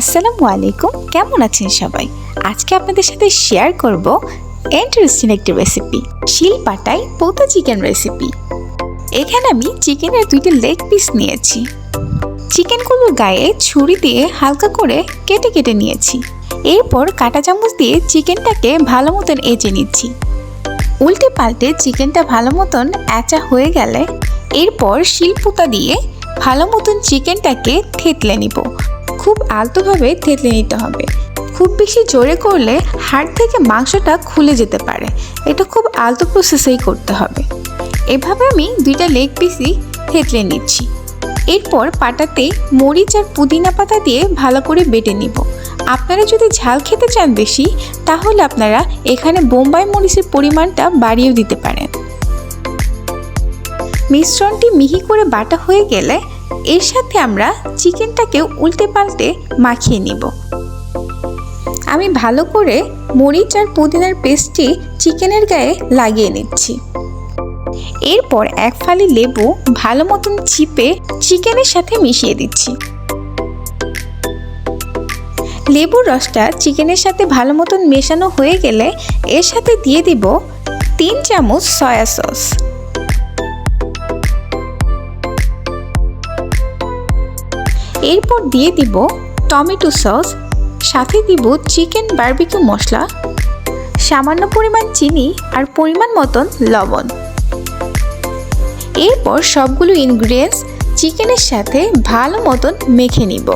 আসসালামু আলাইকুম, কেমন আছেন সবাই? আজকে আপনাদের সাথে শেয়ার করব ইন্টারেস্টিং একটি রেসিপি শিল পাটায় পোতা চিকেন রেসিপি এখানে আমি চিকেনের দুইটা লেগ পিস নিয়েছি। চিকেনগুলোর গায়ে ছুরি দিয়ে হালকা করে কেটে কেটে নিয়েছি। এরপর কাঁটা চামচ দিয়ে চিকেনটাকে ভালো মতন এঁচে নিচ্ছি। উল্টে পাল্টে চিকেনটা ভালো মতন এঁচা হয়ে গেলে এরপর শিলপুতা দিয়ে ভালো মতন চিকেনটাকে থেতলে নিব। খুব আলতোভাবে থেতলে নিতে হবে। খুব বেশি জোরে করলে হাড় থেকে মাংসটা খুলে যেতে পারে। এটা খুব আলতো প্রসেসেই করতে হবে। এভাবে আমি দুইটা লেগ পিসই থেতলে নিচ্ছি। এরপর পাটাতে মরিচ আর পুদিনা পাতা দিয়ে ভালো করে বেটে নিব। আপনারা যদি ঝাল খেতে চান বেশি, তাহলে আপনারা এখানে বোম্বাই মরিচের পরিমাণটা বাড়িয়েও দিতে পারেন। মিশ্রণটি মিহি করে বাটা হয়ে গেলে এর সাথে আমরা চিকেনটাকে উল্টে পাল্টে মাখিয়ে নিব। আমি ভালো করে মরিচ আর পুদিনার পেস্টটি চিকেনের গায়ে লাগিয়ে নিচ্ছি। এরপর এক ফালি লেবু ভালো মতন চিপে চিকেনের সাথে মিশিয়ে দিচ্ছি। লেবুর রসটা চিকেনের সাথে ভালো মতন মেশানো হয়ে গেলে এর সাথে দিয়ে দিব তিন চামচ সয়া সস। এরপর দিয়ে দিব টমেটো সস, সাথে দিব চিকেন বারবিকিউ মশলা, সামান্য পরিমাণ চিনি আর পরিমাণ মতন লবণ। এরপর সবগুলো ইনগ্রিডিয়েন্টস চিকেনের সাথে ভালো মতন মেখে নিব।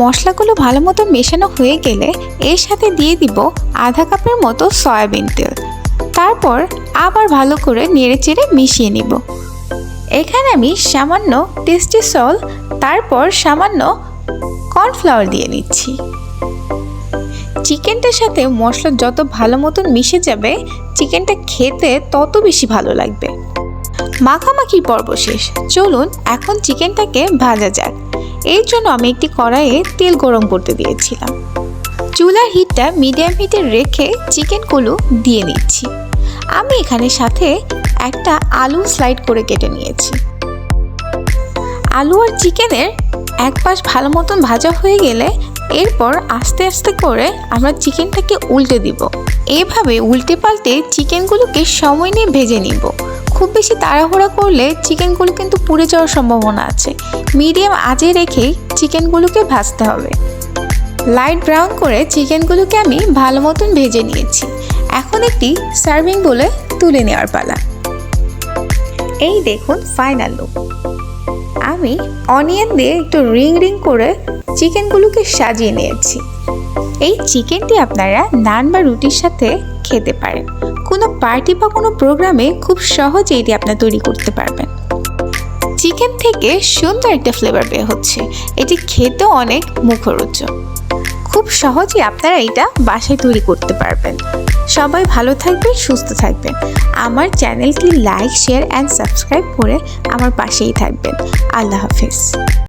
মশলাগুলো ভালো মতো মেশানো হয়ে গেলে এর সাথে দিয়ে দিব আধা কাপের মতো সয়াবিন তেল। তারপর আবার ভালো করে নেড়ে চেড়ে মিশিয়ে নিব। এখানে আমি সামান্য টেস্টি সল তারপর সামান্য কর্নফ্লাওয়ার দিয়ে নিচ্ছি। চিকেনটার সাথে মশলা যত ভালো মতন মিশে যাবে, চিকেনটা খেতে তত বেশি ভালো লাগবে। মাখামাখি পর্ব শেষ। চলুন, এখন চিকেনটাকে ভাজা যাক। এর জন্য আমি একটি কড়াইয়ে তেল গরম করতে দিয়েছিলাম। চুলার হিটটা মিডিয়াম হিটে রেখে চিকেনগুলো দিয়ে নিচ্ছি। আমি এখানে সাথে একটা আলু স্লাইড করে কেটে নিয়েছি। আলু আর চিকেনের এক পাশ ভালো মতন ভাজা হয়ে গেলে এরপর আস্তে আস্তে করে আমরা চিকেনটাকে উল্টে দিব। এভাবে উল্টে পাল্টে চিকেনগুলোকে সময় নিয়ে ভেজে নিব। খুব বেশি তাড়াহুড়া করলে চিকেনগুলো কিন্তু পুড়ে যাওয়ার সম্ভাবনা আছে। মিডিয়াম আজে রেখেই চিকেনগুলোকে ভাজতে হবে। লাইট ব্রাউন করে চিকেনগুলোকে আমি ভালো মতন ভেজে নিয়েছি। এখন একটি সার্ভিং বলে তুলে নেওয়ার পালা। এই দেখুন ফাইনাল লুক আমি অনিয়ন দিয়ে একটু রিং রিং করে চিকেনগুলোকে সাজিয়ে নিয়েছি। এই চিকেনটি আপনারা নান বা রুটির সাথে খেতে পারেন। কোনো পার্টি বা কোনো প্রোগ্রামে খুব সহজে এটি আপনার তৈরি করতে পারবেন। চিকেন থেকে সুন্দর একটা ফ্লেভার বের হচ্ছে। এটি খেতেও অনেক মুখরোচক। খুব সহজে আপনারা এটা বাসায় তৈরি করতে পারবেন। সবাই ভালো থাকবেন, সুস্থ থাকবেন। আমার চ্যানেলটি লাইক, শেয়ার অ্যান্ড সাবস্ক্রাইব করে আমার পাশেই থাকবেন। আল্লাহ হাফিজ।